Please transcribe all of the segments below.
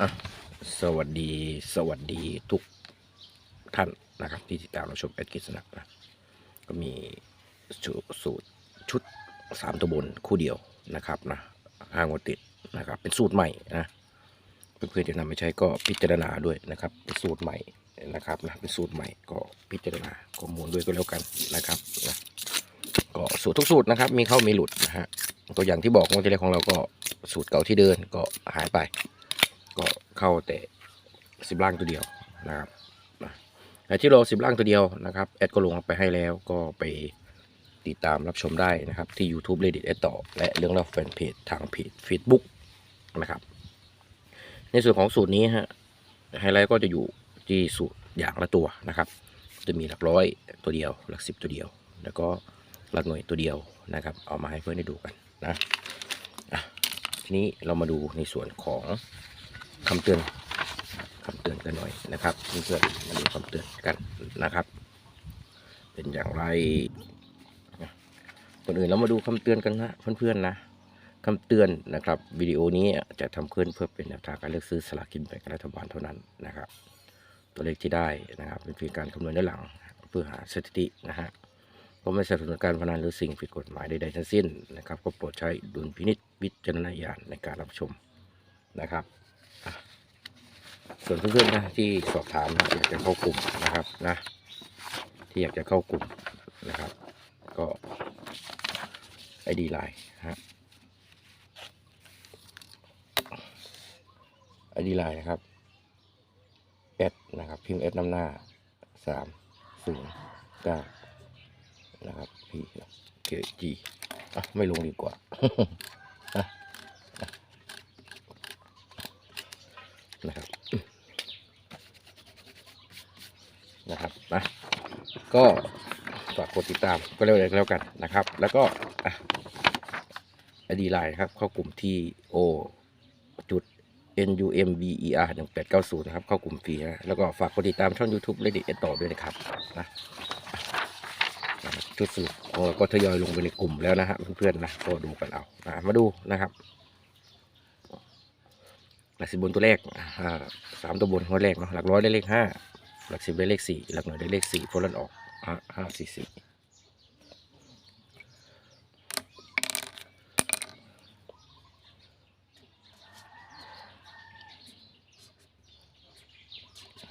อะสวัสดีสวัสดีทุกท่านนะครับ ที่ติดตามเราชมแอดกิสนะนะก็มีสูตรชุดสามตัวบนคู่เดียวนะครับนะห้างวัดติดนะครับ เป็นสูตรใหม่นะเพื่อนๆจะนำไปใช้ก็พิจารณาด้วยนะครับ เป็นสูตรใหม่นะครับนะเป็นสูตรใหม่ก็พิจารณาข้อมูลด้วยก็แล้วกันนะครับนะก็สูตรทุกสูตรนะครับ มีเข้ามีหลุดนะฮะตัวอย่างที่บอกงวดที่แล้วของเราก็สูตรเก่าที่เดินก็หายไป ก็เข้าแต่สิบล่างตัวเดียวนะครับนะแต่ที่เราสิบล่างตัวเดียวนะครับแอดก็ลงไปให้แล้วก็ไปติดตามรับชมได้นะครับที่ YouTube Reddit แอดต่อ และเรื่องเล่าแฟนเพจทางเพจ Facebook นะครับ ในส่วนของสูตรนี้ฮะไฮไลท์ก็จะอยู่ที่สูตรอย่างละตัวนะครับ จะมีหลักร้อยตัวเดียว หลักสิบตัวเดียว แล้วก็หลักหน่วยตัวเดียวนะครับ เอามาให้เพื่อนได้ดูกันนะอะทีนี้เรามาดูในส่วนของ คำเตือนคำเตือนกันหน่อยนะครับเพื่อนๆมาดูคำเตือนกันนะครับ เป็นอย่างไรก่อนอื่นเรามาดูคำเตือนกันนะเพื่อนๆนะคำเตือนนะครับวิดีโอนี้จะทำขึ้นเพื่อเป็นแนวทางการเลือกซื้อสลากกินแบ่งรัฐบาลเท่านั้นนะครับ ตัวเลขที่ได้นะครับ เป็นเพียงการคำนวณด้านหลัง เพื่อหาสถิตินะฮะก็ไม่สนับสนุนการพนันหรือสิ่งผิดกฎหมายใดๆทั้งสิ้นนะครับ ก็โปรดใช้ดุลพินิจวิจารณญาณในการรับชมนะครับ ส่วนเพื่อนๆนะที่สอบถามอยากจะเข้ากลุ่มนะครับนะ ที่อยากจะเข้ากลุ่มนะครับ ก็ไอดีไลน์ฮะไอดีไลน์นะครับแอดนะครับพิมพ์แอดนำหน้าสามศูนย์เก้านะครับพี่เคจีอะไม่ลงดีกว่าอะอะนะครับ นะครับนะก็ฝากกดติดตามก็เร็วๆแล้วกันนะครับ แล้วก็ไอดีไลน์ครับ เข้ากลุ่ม T O จุด N U M V E R หนึ่งแปดเก้าศูนย์นะครับ เข้ากลุ่มฟรีนะแล้วก็ฝากกดติดตามช่อง YouTube เลดิเอต่อด้วยนะครับนะชุดสูตรของเราก็ทยอยลงไปในกลุ่มแล้วนะฮะเพื่อนๆนะก็ดูกันเอานะมาดูนะครับหลักสิบบนตัวแรกอ่าสามตัวบนตัวแรกเนาะหลักร้อยได้เลขห้า หลักสิบได้เลขสี่หลักหน่วยได้เลขสี่โฟลันออกห้าห้าสี่สี่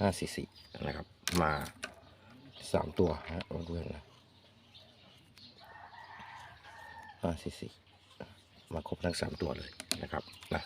ห้าสี่สี่นะครับ มาสามตัวฮะเพื่อนนะห้าสี่สี่มาครบทั้งสามตัวเลยนะครับนะ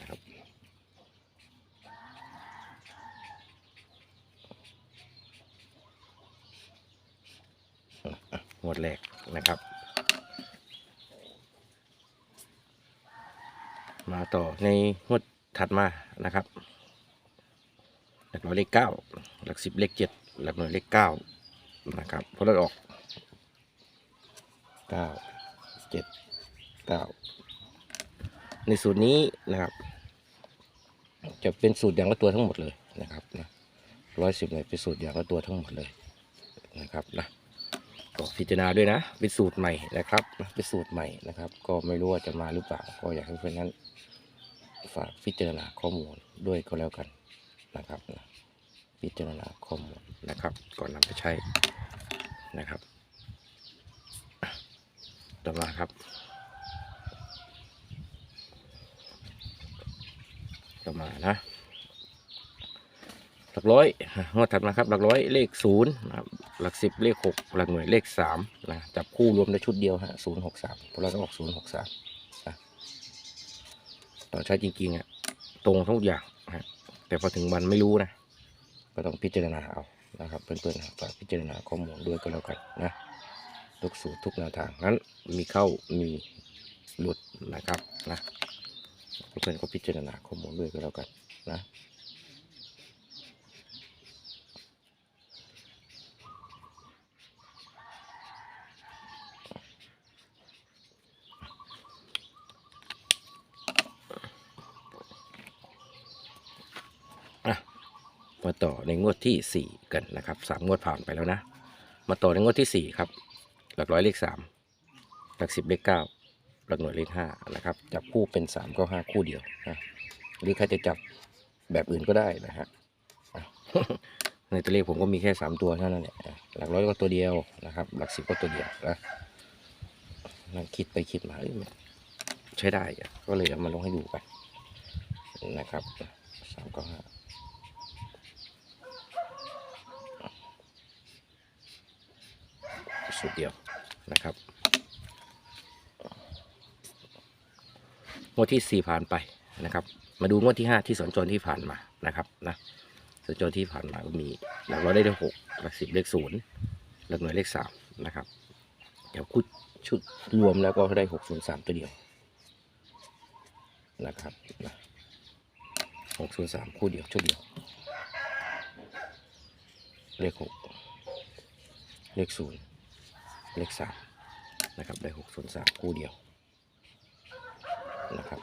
นะครับ งวดแรกนะครับ มาต่อในงวดถัดมานะครับ หลักร้อยเลขเก้าหลักสิบเลขเจ็ดหลักหน่วยเลขเก้านะครับเพราะเราออกเก้าเจ็ดเก้าในสูตรนี้นะครับ จะเป็นสูตรอย่างละตัวทั้งหมดเลยนะครับนะร้อยสิบเนี่ยเป็นสูตรอย่างละตัวทั้งหมดเลยนะครับนะ ก็พิจารณาด้วยนะเป็นสูตรใหม่นะครับเป็นสูตรใหม่นะครับ ก็ไม่รู้ว่าจะมาหรือเปล่าก็อยากให้เพื่อนนั้นฝากพิจารณาข้อมูลด้วยก็แล้วกันนะครับพิจารณาข้อมูลนะครับ ก่อนนำไปใช้นะครับ ต่อมาครับ ต่อมานะหลักร้อยงวดถัดมาครับ หลักร้อยเลขศูนย์นะครับ หลักสิบเลขหกหลักหน่วยเลขสามนะจับคู่รวมในชุดเดียวฮะศูนย์หกสามพวกเราต้องออกศูนย์หกสามนะตอนใช้จริงๆอะตรงทุกอย่างฮะแต่พอถึงวันไม่รู้นะก็ต้องพิจารณาเอานะครับเพื่อนๆนะฝากพิจารณาข้อมูลด้วยก็แล้วกันนะทุกสูตรทุกแนวทางนั้นมีเข้ามีหลุดนะครับนะเพื่อนๆก็พิจารณาข้อมูลด้วยก็แล้วกันนะ มาต่อในงวดที่สี่กันนะครับสามงวดผ่านไปแล้วนะ มาต่อในงวดที่สี่ครับ หลักร้อยเลขสามหลักสิบเลขเก้าลักหน่วยเลขห้านะครับจับคู่เป็นสามก็ห้าคู่เดียวนะหรือใครจะจับแบบอื่นก็ได้นะฮะในตัวเลขผมก็มีแค่สามตัวเท่านั้นแหละหลักร้อยก็ตัวเดียวนะครับ หลักสิบก็ตัวเดียวนะนั่งคิดไปคิดมาใช้ได้ก็เลยเอามาลงให้ดูกันนะครับสามก็ห้า สูตรเดียวนะครับงวดที่สี่ผ่านไปนะครับ มาดูงวดที่ห้าที่สัญจรที่ผ่านมานะครับนะสัญจรที่ผ่านมาก็มีหลักร้อยได้เลขหกหลักสิบเลขศูนย์หลักหน่วยเลขสามนะครับเดี๋ยวคุดชุดรวมแล้วก็ได้หกศูนย์สามตัวเดียวนะครับนะหกศูนย์สามคู่เดียวชุดเดียว เลขหกเลขศูนย์ เลขสามนะครับได้หกส่วนสามคู่เดียวนะครับ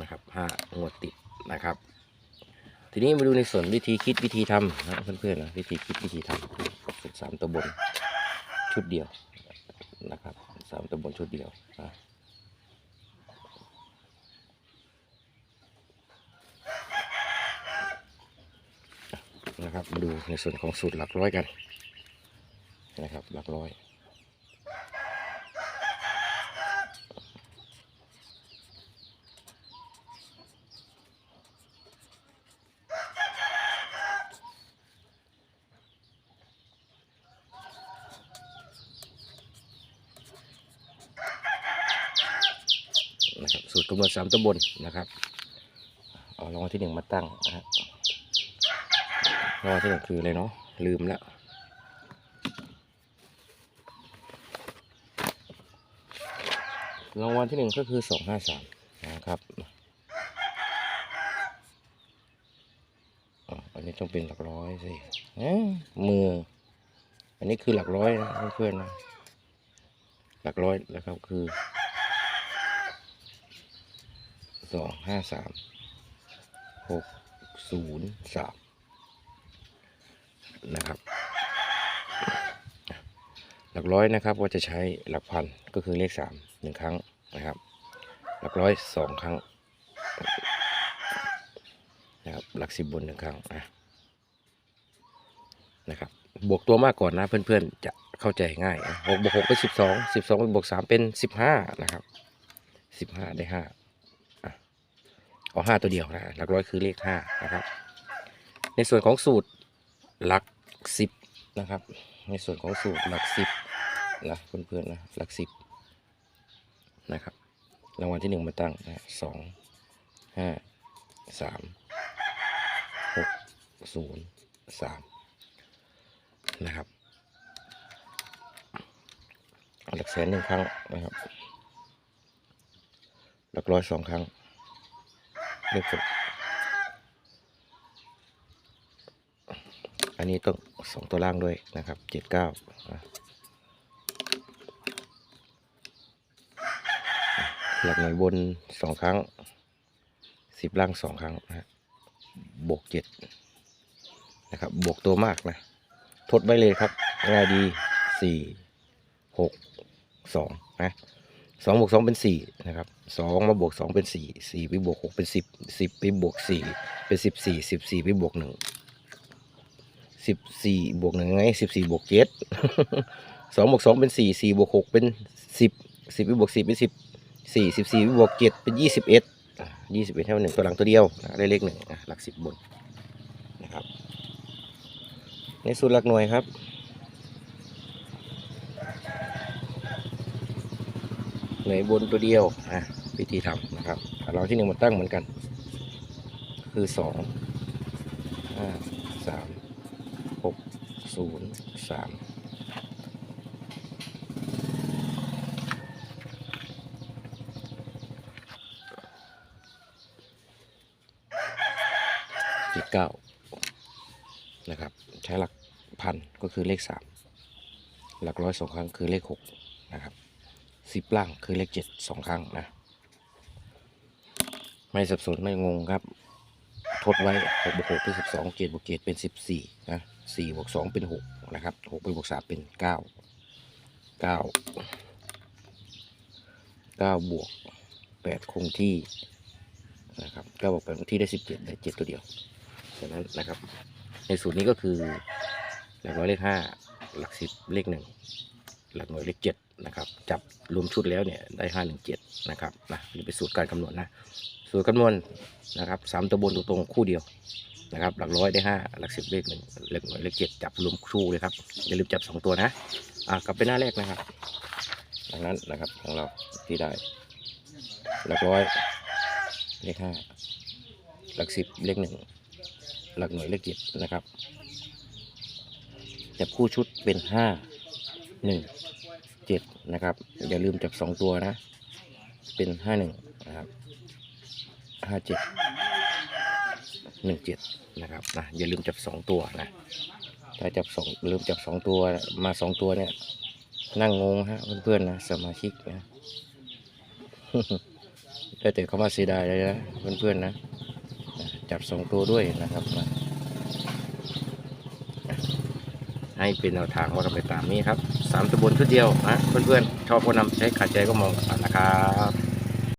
นะครับห้างวดติดนะครับ ทีนี้มาดูในส่วนวิธีคิดวิธีทำนะเพื่อนๆนะวิธีคิดวิธีทำสุดสามตัวบนชุดเดียวนะครับสามตัวบนชุดเดียวนะ นะครับมาดูในส่วนของสูตรหลักร้อยกันนะครับ หลักร้อย นะครับ สูตรคำนวณสามตัวบนนะครับ เอารางวัลที่หนึ่งมาตั้งนะฮะ รางวัลที่หนึ่งคืออะไรเนาะลืมแล้วรางวัลที่หนึ่งก็คือสองห้าสามนะครับอันนี้ต้องเป็นหลักร้อยสิเอ๊ะมือ อันนี้คือหลักร้อยนะเพื่อนๆนะหลักร้อยนะครับคือสองห้าสามหกศูนย์สาม นะครับ หลักร้อยนะครับว่าจะใช้หลักพันก็คือเลขสามหนึ่งครั้งนะครับ หลักร้อยสองครั้งนะครับหลักสิบบนหนึ่งครั้งอะนะครับบวกตัวมากก่อนนะเพื่อนๆ จะเข้าใจง่ายหกบวกหกเป็นสิบสองสิบสองบวกสามเป็นสิบห้านะครับสิบห้าได้ห้าอะเอาห้าตัวเดียวนะหลักร้อยคือเลขห้านะครับ ในส่วนของสูตรหลัก สิบนะครับ ในส่วนของสูตรหลักสิบนะเพื่อนๆนะหลักสิบนะครับรางวัลที่หนึ่งมาตั้งนะสองห้าสามหกศูนย์สามนะครับหลักแสนหนึ่งครั้งนะครับหลักร้อยสองครั้งเลขหกอั นนี้ต้องสองตัวล่างด้วยนะครับเจ็ดเก้าหลักหน่วยบนสองครั้งสิบล่างสองครั้งนะบวกเจ็ดนะครับบวกตัวมากนะทดไว้เลยครับง่ายดีสี่หกสองนะสองบวกสองเป็นสี่นะครับสองมาบวกสองเป็นสี่สี่ไปบวกหกเป็นสิบสิบไปบวกสี่เป็นสิบสี่สิบสี่ไปบวกหนึ่ง สิบสี่บวกหนึ่งไงสิบสี่บวกเจ็ดสองบวกสองเป็นสี่สี่บวกหกเป็นสิบสิบบวกสี่เป็นสิบสี่สิบสี่บวกเจ็ดเป็นยี่สิบเอ็ดยี่สิบเอ็ดเท่าหนึ่งตัวหลังตัวเดียวได้เลขหนึ่งหลักสิบบนนะครับในสูตรหลักหน่วยครับหน่วยบนตัวเดียวอะวิธีทำนะครับเราที่หนึ่งมาตั้งเหมือนกัน คือสองห้า ศูนย์สามเลขเก้านะครับ ใช้หลักพันก็คือเลขสามหลักร้อยสองครั้งคือเลขหกนะครับสิบล่างคือเลขเจ็ดสองครั้งนะ ไม่สับสนไม่งงครับ ทดไว้หกบวกหกเป็นสิบสองเจ็ดบวกเจ็ดเป็นสิบสี่นะสี่บวกสองเป็นหกนะครับหกเป็นบวกสามเป็นเก้าเก้าเก้าบวกแปดคงที่นะครับเก้าบวกแปดคงที่ได้สิบเจ็ดได้เจ็ดตัวเดียวฉะนั้นนะครับ ในสูตรนี้ก็คือหลักร้อยเลขห้าหลักสิบเลขหนึ่ง หลักหน่วยเลขเจ็ดนะครับ จับรวมชุดแล้วเนี่ยได้ห้าหนึ่งเจ็ดนะครับนะนี่เป็นสูตรการคำนวณนะ สูตรคำนวณนะครับสามตัวบนตัวตรงคู่เดียวนะครับ หลักร้อยได้ห้าหลักสิบเลขหนึ่งเลขหน่วยเลขเจ็ดจับรวมคู่เลยครับอย่าลืมจับสองตัวนะอะกลับไปหน้าแรกนะครับดังนั้นนะครับของเราที่ได้ หลักร้อยเลขห้าหลักสิบเลขหนึ่งหลักหน่วยเลขเจ็ดนะครับจับคู่ชุดเป็นห้า หนึ่งเจ็ดนะครับ อย่าลืมจับสองตัวนะ เป็นห้าหนึ่งนะครับห้าเจ็ดหนึ่งเจ็ดนะครับนะอย่าลืมจับสองตัวนะถ้าจับสองลืมจับสองตัวมาสองตัวเนี่ย นั่งงงฮะเพื่อนๆนะสมาชิกนะได้แต่เขามาเสียดายเลยนะเพื่อนๆนะจับสองตัวด้วยนะครับนะ ให้เป็นแนวทางว่ากันไปตามนี้ครับสามตำบนชุดเดียวนะเพื่อนๆชอบคนนำใช้ขัดใจก็มองกันนะครับ